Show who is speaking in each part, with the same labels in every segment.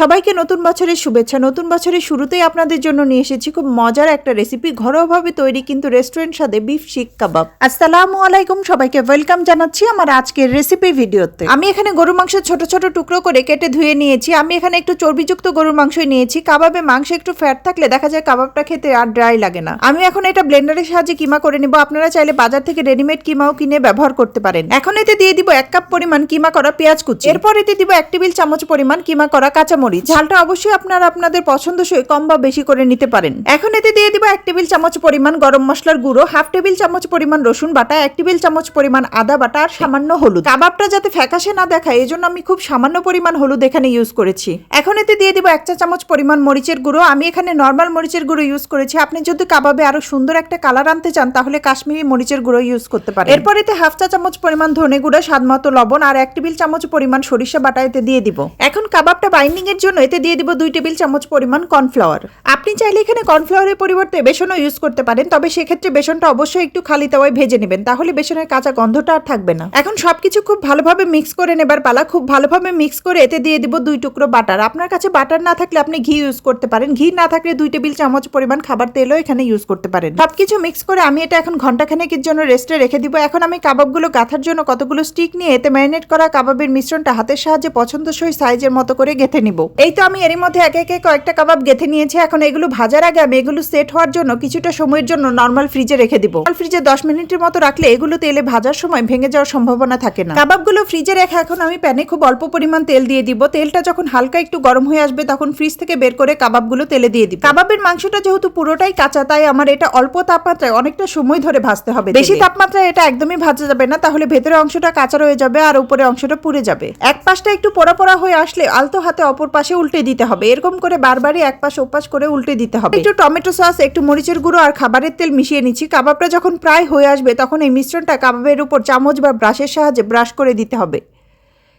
Speaker 1: সবাইকে নতুন বছরের শুভেচ্ছা। নতুন বছরের শুরুতেই আপনাদের জন্য নিয়ে এসেছি খুব মজার একটা রেসিপি ঘরোয়াভাবে তৈরি কিন্তু রেস্টুরেন্ট স্বাদে বিফ শিক কাবাব আসসালামু আলাইকুম সবাইকে। ওয়েলকাম জানাচ্ছি আমার আজকের রেসিপি ভিডিওতে আমি এখানে গরুর মাংস ছোট ছোট টুকরো করে কেটে ধুয়ে নিয়েছি। আমি এখানে একটু চর্বিযুক্ত গরুর মাংসই নিয়েছি। কাবাবে মাংস একটু ফ্যাট থাকলে দেখা যায় কাবাবটা খেতে আর ড্রাই লাগে না। আমি এখন এটা ব্লেন্ডারের সাহায্যে কিমা করে নিব। আপনারা চাইলে বাজার থেকে রেডিমেড কিমাও কিনে ব্যবহার করতে পারেন। এখন এতে দিয়ে দিব এক কাপ পরিমাণ কিমা করা পেঁয়াজ কুচি। এরপর এতে দিব এক টেবিল চামচ পরিমাণ কিমা করা কাঁচামরিচ। ঝালটা অবশ্যই আপনারা আপনাদের পছন্দসই কম বা বেশি করে নিতে পারেন। এখন এতে দিয়ে দিব এক টেবিল চামচ পরিমাণ গরম মশলার গুঁড়ো, হাফ টেবিল চামচ পরিমাণ রসুন বাটা, এক টেবিল চামচ পরিমাণ আদা বাটা আর সামান্য হলুদ। কাবাবটা যাতে ফ্যাকাশে না দেখায়, এজন্য আমি খুব সামান্য পরিমাণ হলুদ এখানে ইউজ করেছি। এখন এতে দিয়ে দিব এক চা চামচ পরিমাণ মরিচের গুঁড়ো। আমি এখানে নর্মাল মরিচের গুঁড়ো ইউজ করেছি। আপনি যদি কাবাবে আরও সুন্দর একটা কালার আনতে চান, তাহলে কাশ্মীরি মরিচের গুঁড়ো ইউজ করতে পারেন। এরপর এতে হাফ চা চামচ পরিমাণ ধনে গুঁড়ো স্বাদ মতো লবণ আর এক টেবিল চামচ পরিমাণ সরিষা বাটা এতে দিয়ে দিব। এখন কাবাবটা বাইন্ডিং এর জন্য এতে দিয়ে দিব দুই টেবিল চামচ পরিমাণ কর্নফ্লাওয়ার আপনি চাইলে এখানে কর্নফ্লাওয়ারের পরিবর্তে বেসনও ইউজ করতে পারেন, তবে সেক্ষেত্রে বেসনটা অবশ্যই একটু খালি তাওয়ায় ভেজে নেবেন, তাহলে বেসনের কাঁচা গন্ধটা আর থাকবে না। এখন সবকিছু খুব ভালোভাবে মিক্স করে নেবার পালা, খুব ভালোভাবে মিক্স করে এতে দিয়ে দিব দুই টুকরো বাটার আপনার কাছে বাটার না থাকলে আপনি ঘি ইউজ করতে পারেন, ঘি না থাকলে দুই টেবিল চামচ পরিমাণ খাবার তেলও এখানে ইউজ করতে পারেন। সবকিছু মিক্স করে আমি এটা এখন ঘন্টাখানেকের জন্য রেস্টে রেখে দিব। এখন আমি কাবাবগুলো গাঁথার জন্য কতগুলো স্টিক নিয়ে এতে ম্যারিনেট করা কাবাবের মিশ্রণটা হাতের সাহায্যে পছন্দসই সাইজের মতো করে গেথে নিব। এই তো আমি এরই মধ্যে একে একে কয়েকটা কাবাব গেথে নিয়েছি। এখন এগুলো ভাজার আগে আমি এগুলো সেট হওয়ার জন্য কিছুটা সময়ের জন্য নর্মাল ফ্রিজে রেখে দিব। ফ্রিজে দশ মিনিটের মতো রাখলে এগুলো তেলে ভাজার সময় ভেঙে যাওয়ার সম্ভাবনা থাকে না। কাবাবগুলো ফ্রিজে রেখে এখন আমি প্যানে খুব অল্প পরিমাণ তেল দিয়ে দিব। তেলটা যখন হালকা একটু গরম হয়ে আসবে তখন ফ্রিজ থেকে বের করে কাবাবগুলো তেলে দিয়ে দিব। কাবাবের মাংসটা যেহেতু পুরোটাই কাঁচা তাই আমার এটা অল্প তাপমাত্রায় অনেকটা সময় ধরে ভাজতে হবে। বেশি তাপমাত্রায় এটা একদমই ভাজা যাবে না তাহলে ভেতরের অংশটা কাঁচা রয়ে যাবে আর উপরে অংশটা পুড়ে যাবে। এক পাশটা একটু পোড়া পোড়া হয়ে আসলে আলতো হাতে অপর পাশে উল্টে দিতে হবে। এরকম করে বারবারই এক পাশ ওপাশ করে উল্টে দিতে হবে। একটু টমেটো সস একটু মরিচের গুঁড়ো আর খাবারের তেল মিশিয়ে নিচ্ছি। কাবাবটা যখন প্রায় হয়ে আসবে তখন এই মিশ্রণটা কাবাবের উপর চামচ বা ব্রাশের সাহায্যে ব্রাশ করে দিতে হবে।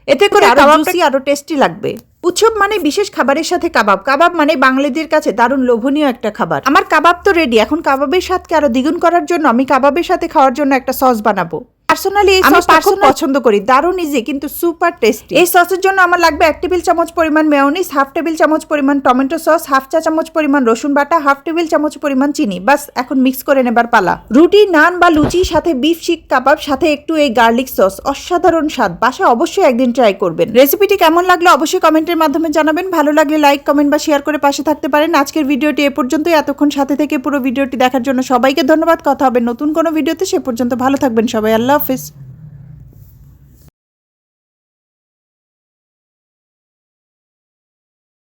Speaker 1: এতে করে আরও জুসি আরও টেস্টি লাগবে। উৎসব মানে বিশেষ খাবারের সাথে কাবাব। কাবাব মানে বাঙালিদের কাছে দারুণ লোভনীয় একটা খাবার। আমার কাবাব তো রেডি এখন কাবাবের স্বাদকে আরও দ্বিগুণ করার জন্য আমি কাবাবের সাথে খাওয়ার জন্য একটা সস বানাবো। পার্সোনালি এই সসটা খুব পছন্দ করি। দারুণ ইজি কিন্তু সুপার টেস্টি এই সসের জন্য আমার লাগবে এক টেবিল চামচ পরিমাণ মেয়োনিজ হাফ টেবিল চামচ পরিমাণ টমেটো সস হাফ চা চামচ পরিমাণ রসুন বাটা হাফ টেবিল চামচ পরিমাণ চিনি। বাস এখন মিক্স করে নেবার পালা। রুটি নান বা লুচি সাথে বিফ শিক কাবাব সাথে একটু এই গার্লিক সস অসাধারণ স্বাদ। বাসা অবশ্যই একদিন ট্রাই করবেন। রেসিপিটি কেমন লাগল অবশ্যই কমেন্টের মাধ্যমে জানাবেন। ভালো লাগলে লাইক কমেন্ট বা শেয়ার করে পাশে থাকতে পারেন। আজকের ভিডিওটি এ পর্যন্তই। এতক্ষণ সাথে থেকে পুরো ভিডিওটি দেখার জন্য সবাইকে ধন্যবাদ। কথা হবে নতুন কোনো ভিডিওতে। সে পর্যন্ত ভালো থাকবেন সবাই। আল্লাহ হাফিজ। Hafiz.